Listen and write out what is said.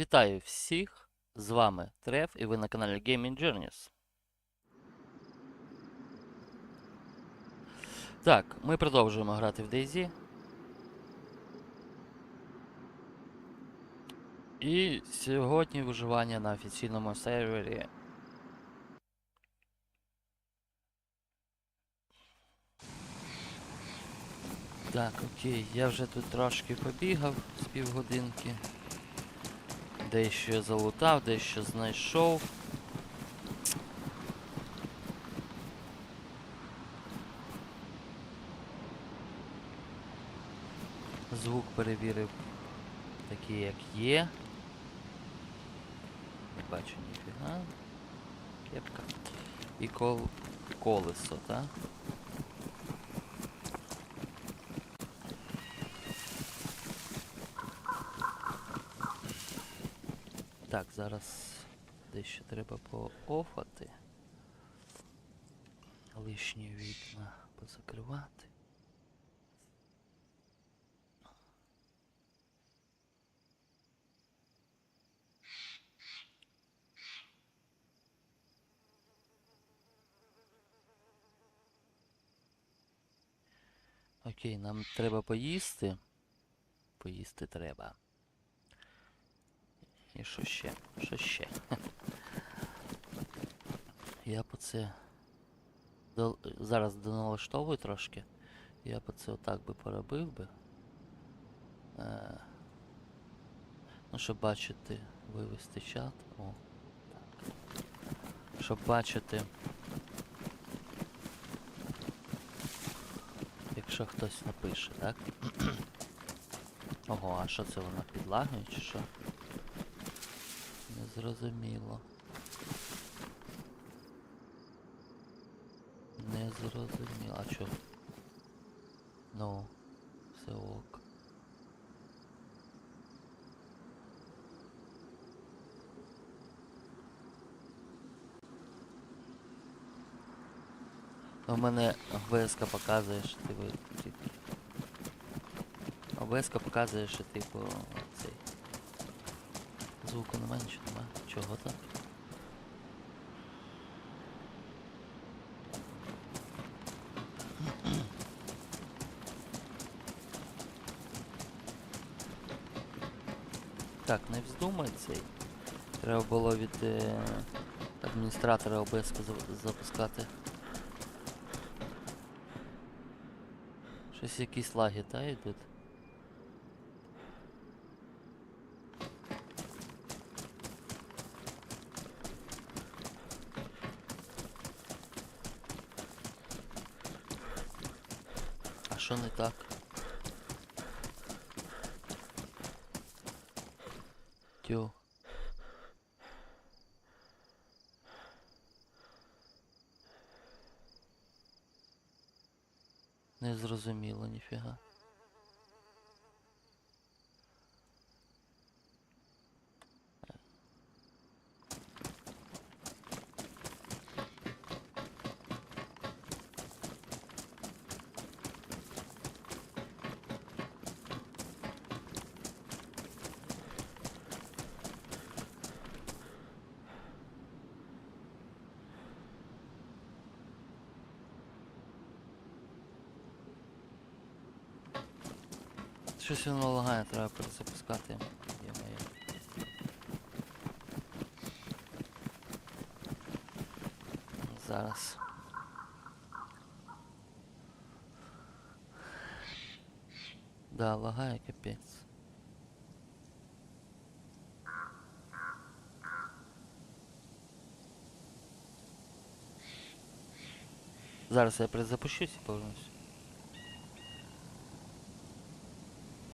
Вітаю всіх! З вами Треф і ви на каналі Gaming Journeys. Так, ми продовжуємо грати в DayZ. І сьогодні виживання на офіційному сервері. Так, окей, я вже тут трошки побігав з півгодинки. Дещо я залутав, дещо знайшов. Звук перевірив такий, як є. Не бачу ніфіга. Кепка. І кол... колесо, так? Так, зараз дещо треба поофати. Лишні вікна позакривати. Окей, нам треба поїсти. Поїсти треба. І що ще? Що ще? Я по це зараз доналаштовую трошки. Я по це отак би поробив би. Е... Ну, щоб бачити, вивести чат. О, так. Щоб бачити. Якщо хтось напише, так? Ого, а що це воно підлагує чи що? Незрозуміло. Незрозуміло. А чо? Ну, все ок. У мене ОБС показує, що типу. типу. ОБС показує, що типу цей. Звуку немає, нічого немає. Чого так? Так, не вздумай цей. Треба було від е, адміністратора ОБС запускати. Щось якісь лаги, та, йдуть? А що не так? Тю. Не зрозуміло ніфіга. Щось воно лагає, треба перезапускати. Зараз. Да, лагає капець. Зараз я перезапущусь і повернусь.